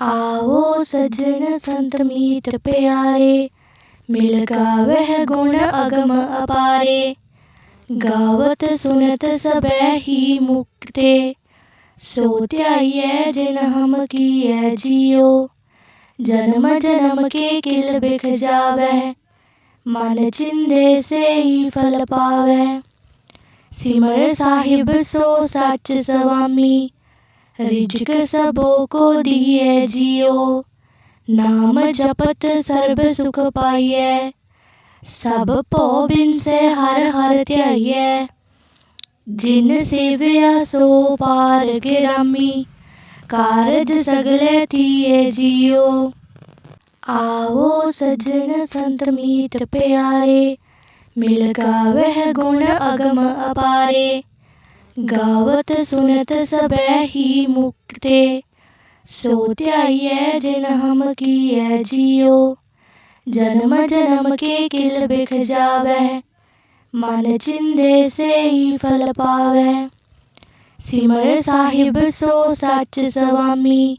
आओ सज्जन संत मित्र प्यारे, मिल गावह गुण अगम अपारे। गावत सुनत सब ही मुक्ते, सो त्याय जिन हम किय जियो। जन्म जन्म के किल बिख जावह मन चिंदे से ही फल पावह सिमर साहिब सो सच स्वामी रिजक सबो को दिए जियो। नाम जपत सर्व सुख पाइय सब पो बिन से हर हर त्याय जिन सेवया सो पार गिरामी, कारज सगले थिए जियो। आओ सजन संत मित्र प्यारे, मिल गावह गुण अगम अपारे। गावत सुनत सब ही मुक्ते। सो जिन हम किय जियो। जन्म जन्म के किल बिख जावह मन चिंदे से ही फल पावह सिमर साहिब सो सच स्वामी।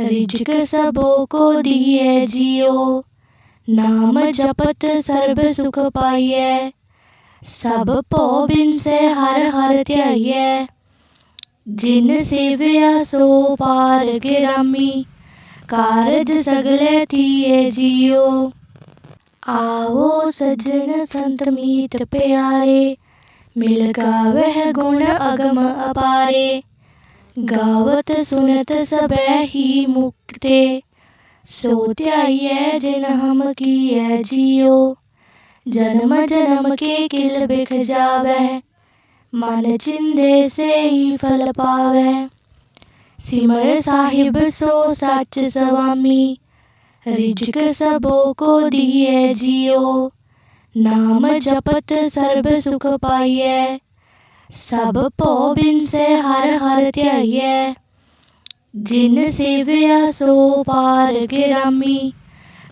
रिजक सबो को दिए जियो। नाम जपत सर्व सुख पाइय सब पो बिन से हर हर त्याय जिन सेवया सो पार गिरामी, कारज सगले थिए जियो। आओ सज्जन संत मित्र प्यारे, मिल गावह गुण अगम अपारे। गावत सुनत सब ही मुक्ते, सो त्याय जिन हम किय जियो। जन्म जन्म के किल बिख जावह मन चिंदे से ही फल पावह सिमर साहिब सो सच स्वामी, रिजक सबो को दिए जियो। नाम जपत सर्व सुख पाइय सब पो बिन से हर हर त्याय जिन सेवया सो पार गिरामी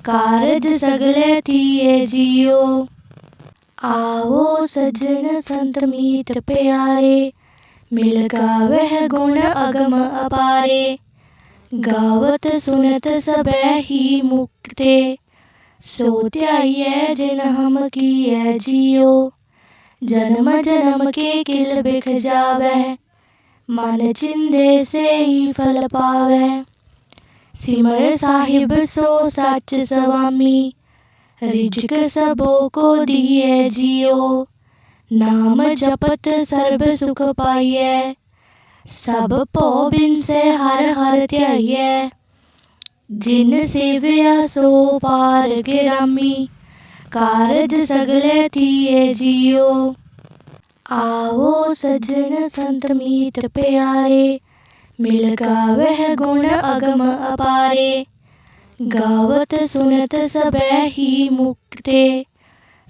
कारज सगले थिए जियो। आओ सज्जन संत मित्र प्यारे, मिल गावह गुण अगम अपारे। गावत सुनत सब ही मुक्ते सो त्याय जिन हम किय जियो। जन्म जन्म के किल बिख जावह, मन चिंदे से ही फल पावह। सिमर साहिब सो सच स्वामी, रिजक सबो को दिए जियो। नाम जपत सर्व सुख पाइय सब बिन से हर हर त्याय जिन सेवया सो पार गिरामी, कारज सगले थिए जियो। आओ सजन संत मीत प्यारे मिल गावह गुण अगम अपारे। गावत सुनत सब ही मुक्ते।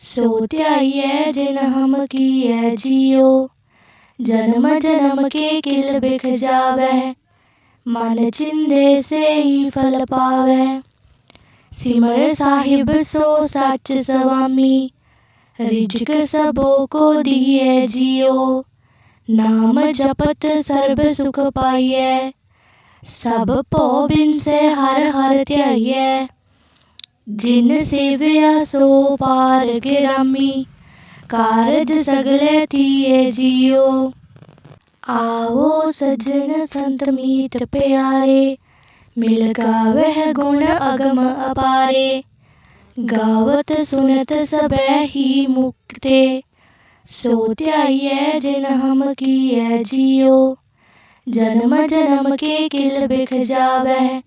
सो त्याय जिन हम किय जियो। जन्म जन्म के किल बिख जावह। मन चिंदे से ही फल पावह। सिमर साहिब सो सच स्वामी। रिजक सबो को दिए जियो। नाम जपत सर्व सुख पाइय, सब पो बिन से हर हर त्याय जिन सेवया सो पार गिरामी, कारज सगले थिए जियो। आओ सजन संत मित्र प्यारे, मिल गावह गुण अगम अपारे। गावत सुनत सब ही मुक्ते। सो त्याय जिन हम किय जियो। जन्म जन्म के किल बिख जावह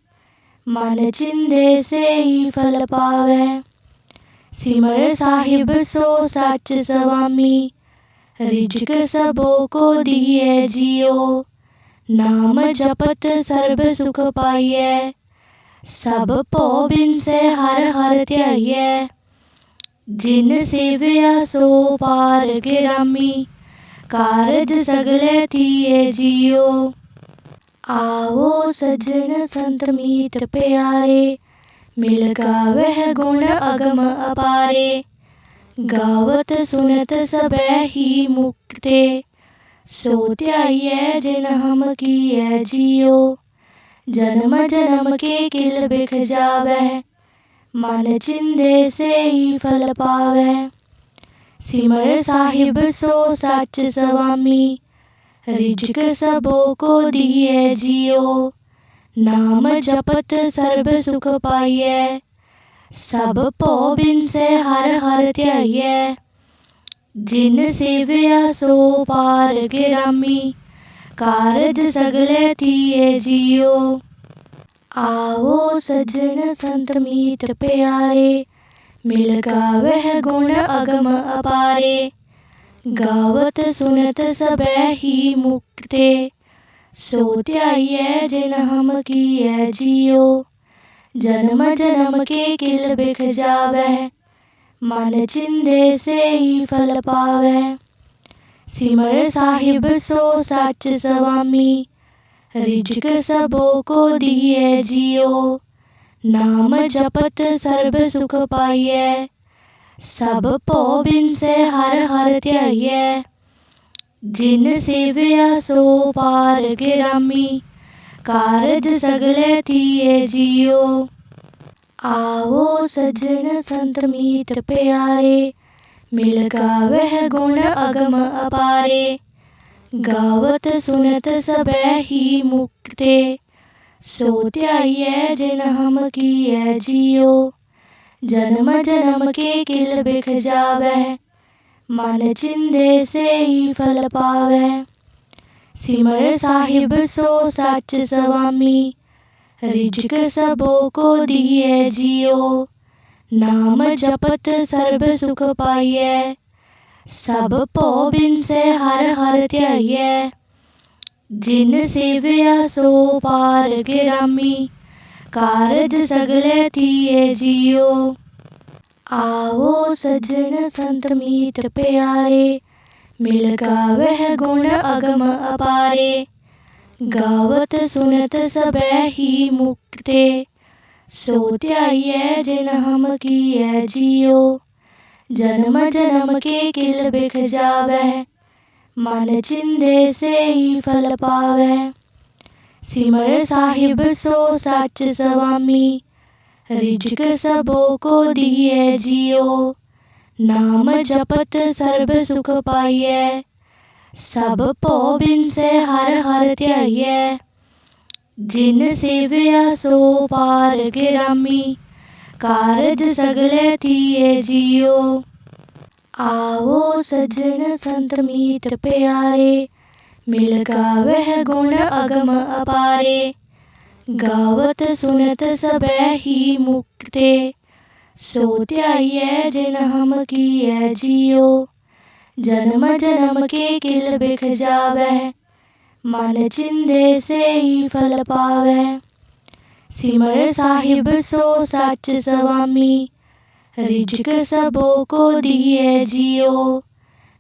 मन चिंदे से ही फल पावह सिमर साहिब सो सच स्वामी। रिजक सबो को दिए जियो। नाम जपत सर्व सुख पाइय। सब पो बिन से हर हर त्याय जिन सेवया सो पार गिरामी, कारज सगले थिए जियो। आओ सज्जन संत मित्र प्यारे, मिल गावह गुण अगम अपारे। गावत सुनत सब ही मुक्ते, सो जिन हम किय जियो। जन्म जन्म के किल बिख जावे मन चिंदे से ही फल पावे। सिमर साहिब सो सच स्वामी, रिजक सबो को दिए जियो। नाम जपत सर्व सुख पाइए सब पो बिन से हर हर त्याइए जिन सेव्या सो पार गिरामी, कारज सगले थिए जियो। आओ सज्जन संत मित्र प्यारे मिल गावे गुण अगम अपारे। गावत सुनत सबे ही मुक्ते सो त्याइए जिन हम किए जियो। जन्म जन्म के किल बिख जावे मन चिंदे से ही फल पावे सिमर साहिब सो सच स्वामी रिजक सबो को दिए जियो। नाम जपत सर्व सुख पाइए। सब पोबिन से हर हर त्याइए। जिन सेव्या सो पार गिरामी, कारज सगले थिए जियो। आओ सज्जन संत मित्र प्यारे, मिल वह गुण अगम अपारे। गावत सुनत सबे ही मुक्ते। सो जिन हम किए जियो। जन्म जन्म के किल बिख जावे। मन चिंदे से ही फल पावे। सिमर साहिब सो सच स्वामी। रिजक सबो को दिए जियो। नाम जपत सर्व सुख पाइए सब पो बिन से हर हर त्याइए जिन सेव्या सो पार गिरामी, कारज सगले थिए जियो। आओ सजन संत मित्र प्यारे, मिल गावे गुण अगम अपारे। गावत सुनत सबे ही मुक्ते, सो त्याइए जिन हम किए जियो। जन्म जन्म के किल बिख जावे, मन चिंदे से ही फल पावे। सिमर साहिब सो सच स्वामी, रिजक सबो को दिए जियो। नाम जपत सर्व सुख पाइए, सब पो बिन से हर हर त्याइए। जिन सेव्या सो पार गिरामी कारज सगले थिए जियो। आओ सज्जन संत मित्र प्यारे, मिल गावे गुण अगम अपारे। गावत सुनत सबे ही मुक्ते सो त्याइए जिन हम किए जियो। जन्म जन्म के किल बिख जावे मन चिंदे से ही फल पावे सिमर साहिब सो सच स्वामी। रिजक सबो को दिए जियो।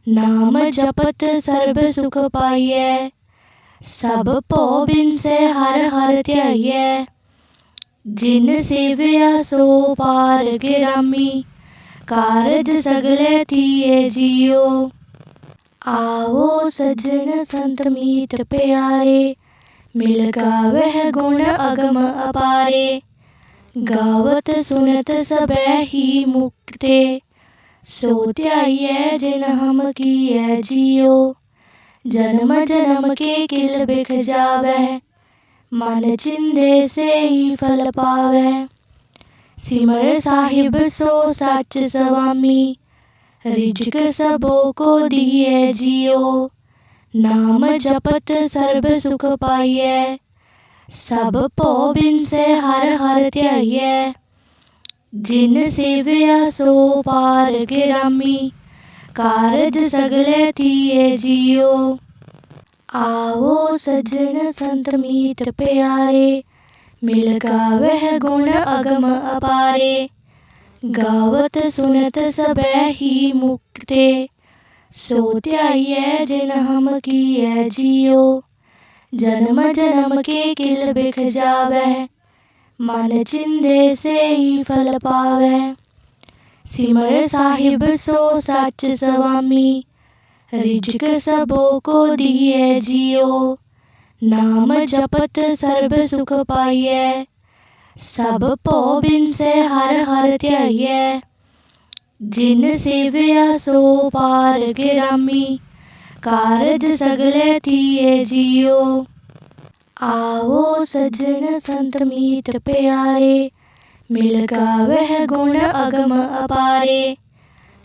नाम जपत सर्व सुख पाइए। सब पो बिन से हर हर त्याइए। जिन सेव्या सो पार गिरामी, कारज सगले थिए जियो। आओ सजन संत मित्र प्यारे। मिल गावे गुण अगम अपारे। गावत सुनत सबे ही मुक्ते। सो त्याइए जिन हम किए जियो। जन्म जन्म के किल बिख जावे मन चिंदे से ही फल पावे सिमर साहिब सो सच स्वामी। रिजक सबो को दिए जियो। नाम जपत सर्व सुख पाइए सब पो बिन से हर हर त्याइए जिन सेव्या सो पार गिरामी, कारज सगले थिए जियो। आओ सजन संत मित्र प्यारे, मिल गावे गुण अगम अपारे। गावत सुनत सबे ही मुक्ते। सो जिन हम किए जियो। जन्म जन्म के किल बिख जावे। मन चिंदे से ही फल पावे। सिमर साहिब सो सच स्वामी। रिजक सबो को दिए जियो। नाम जपत सर्व सुख पाइए सब पो बिन से हर हर त्याइए जिन सेव्या सो पार गिरामी, कारज सगले थिए जियो। आवो सजन संत मीत प्यारे, मिल वह गुण अगम अपारे।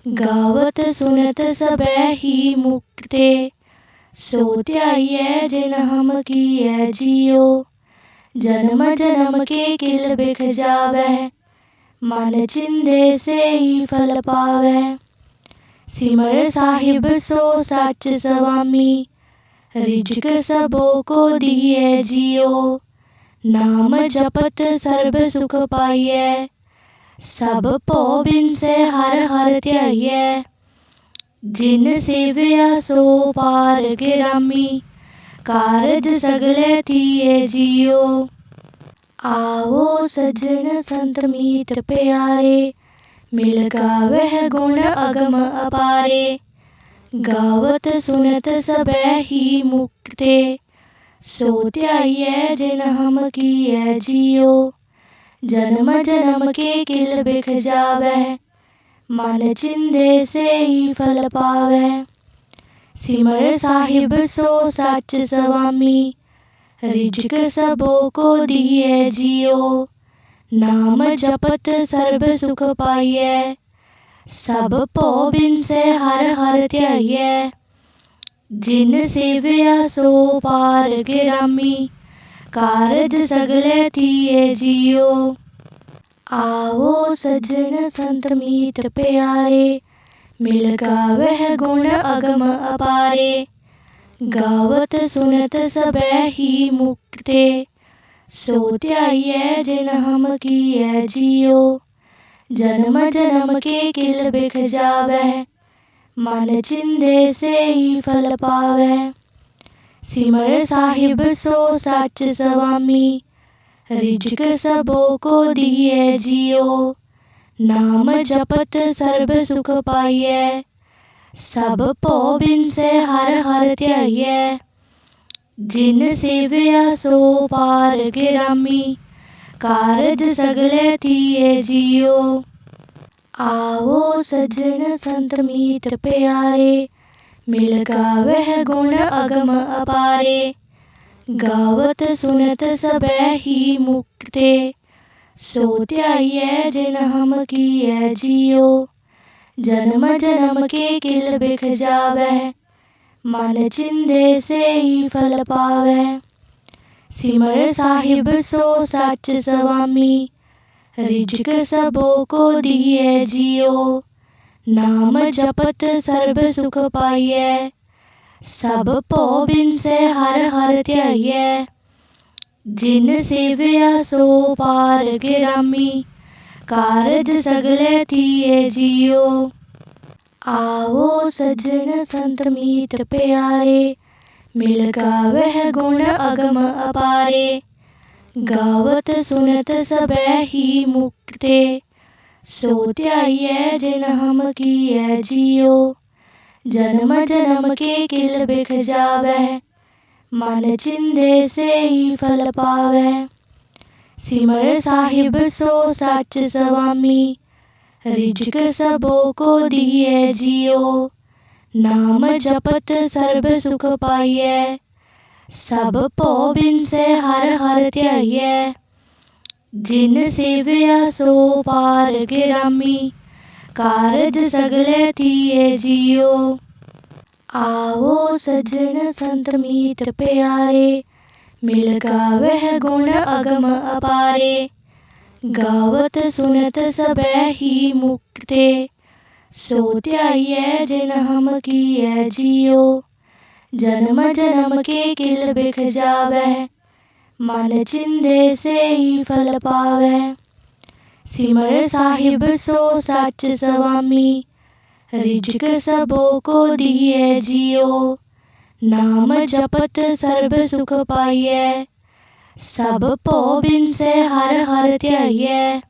गावत सुनत सब ही मुक्ते सोत्याय जिन हम किए जियो। जन्म जन्म के किल बिख जावह मन चिंदे से ही फल पावे। सिमर साहिब सो सच स्वामी, रिजक सबो को दिए जियो। नाम जपत सर्व सुख पाइए, सब पो बिन से हर हर त्याइए। जिन सेविया सो पार गिरामी, कारज सगले थिए जियो। आओ सज्जन संत मीत प्यारे, मिल वह गुण अगम अपारे। गावत सुनत सब ही मुक्ते सोत्याय जिन हम किय जियो। जन्म जन्म के किल बिख जावे मन चिंदे से ही फल पावे सिमर साहिब सो सच स्वामी रिजक सबो को दिए जियो। नाम जपत सर्व सुख पाइये सब पोबिन से हर हर त्याइये जिन सेविया सो पार गिरामी, कारज सगले थिए जियो। आओ सजन संत मीत प्यारे मिल का वह गुण अगम अपारे। गावत सुनत सब ही मुक्ते। सोत्याय जिन हम किय जियो। जन्म जन्म के किल बिख जावे। मन चिंदे से ही फल पावे। सिमर साहिब सो सच स्वामी। रिजक सबो को दिए जियो। नाम जपत सर्व सुख पाइए। सब पो बिन से हर हर त्यागिए जिन सिविया सो पार गिरमी, कारज सगले थिए जियो। आओ सजन संत मीत प्यारे, मिल वह गुण अगम अपारे। गावत सुनत सब ही मुक्ते, सो त्याइए जिन हम किए जियो। जन्म जन्म के किल बिख जावे, मन चिंदे से ही फल पावे। सिमर साहिब सो सच स्वामी, रिजक सबो को दिए जियो। नाम जपत सर्व सुख पाइए, सब पोबिन से हर हर त्याइए। जिन सेवया सो पार गिरामी कारज सगले थिए जियो। आवो सजन संत मीत प्यारे, मिल गावह गुण अगम अपारे। गावत सुनत सब ही मुक्ते सोत्या जिन हम किए जियो। जन्म जन्म के किल बिख जावे मन चिंदे से ही फल पावे सिमर साहिब सो सच स्वामी। रिजक सबो को दिए जियो। नाम जपत सर्व सुख पाइए। सब भो बिन से हर हर त्याइए। जिन सेविया सो पार गिरामी, कारज सगले थिए जियो। आओ सजन संत मीत प्यारे मिलका वह गुण अगम अपारे गावत सुनत सब ही मुक्ते सोत्याय जिन हम किय जियो जन्म जन्म के किल बिख जावे मन चिंदे से ही फल पावे सिमर साहिब सो सच स्वामी रिजक सबो को दिए जियो नाम जपत सर्व सुख पाइये सब पोबिन से हर हर त्याइये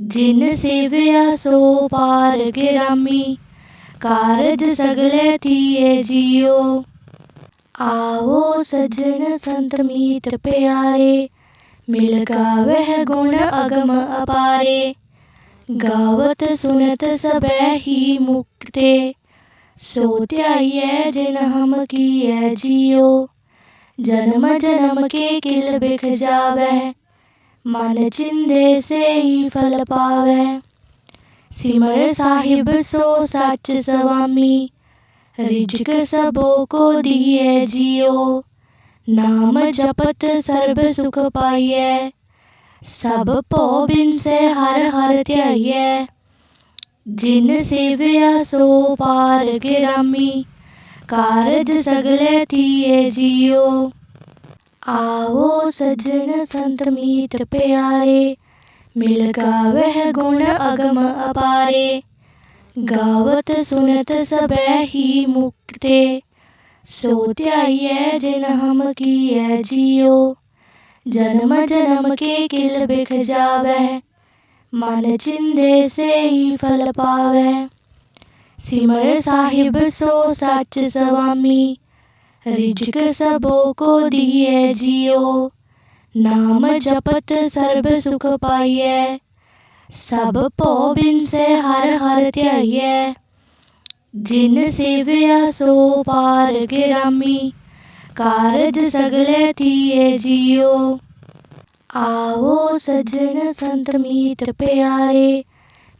जिन सेविया सो पार गिरामी, कारज सगले थिए जियो। आओ सजन संत मीत प्यारे, मिल गावह गुण अगम अपारे। गावत सुनत सब ही मुक्ते। सो त्याइए जिन हम किए जियो। जन्म जन्म के किल बिख जावे मन चिंदे से ही फल पावे सिमर साहिब सो सच स्वामी, रिजक सबो को दिए जियो। नाम जपत सर्व सुख पाइए सब पो बिन से हर हर त्याइए जिन सेव्या सो पार गिरामी, कारज सगले थिए जियो। आओ सजन संत मीत प्यारे, मिल गावह गुण अगम अपारे। गावत सुनत सबे ही मुक्ते, सो त्याइए जिन हम किए जियो। जन्म जन्म के किल बिख जावे मन चिंदे से ही फल पावे। सिमर साहिब सो सच स्वामी, रिजक सबो को दिए जियो। नाम जपत सर्व सुख पाइए, सब पो बिन से हर हर त्याइए। जिन सेव्या सो पार गिरामी, कारज सगले थिए जियो। आओ सज्जन संत मीत प्यारे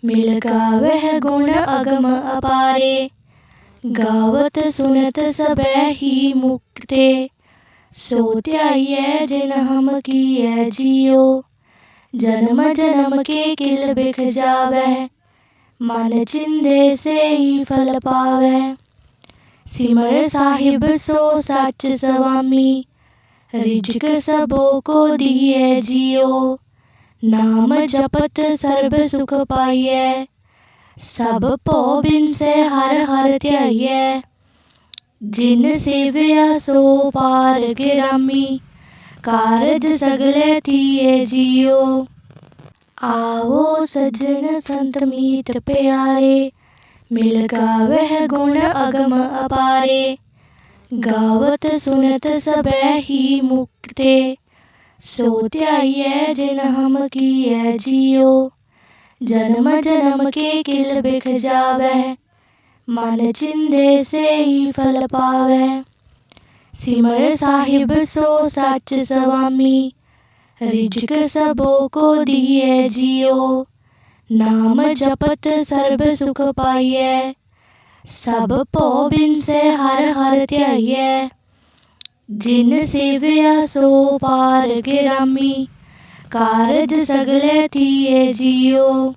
मिल गावह गुण अगम अपारे। गावत सुनत सब ही मुक्ते सो त्याइए जिन हम किए जियो। जन्म जन्म के किल बिख जावे, मन चिंदे से ही फल पावे। सिमर साहिब सो सच स्वामी रिजक सबो को दिए जियो। नाम जपत सर्व सुख पाइए। सब पो बिन से हर हर त्याइए। जिन सेव्या सो पार गिरामी, कारज सगले थिए जियो। आओ सजन संत मीत प्यारे, मिल गावह गुण अगम अपारे। गावत सुनत सबे ही मुक्ते। सो त्याइए जिन हम किए जियो। जन्म जन्म के किल बिख जावे। मन चिंदे से ही फल पावे। सिमर साहिब सो सच स्वामी। रिजक सबो को दिए जियो। नाम जपत सर्व सुख पाइए। सब पो बिन से हर हर त्याइए जिन सेव्या सो पार गिरामी, कारज सगले थिए जियो।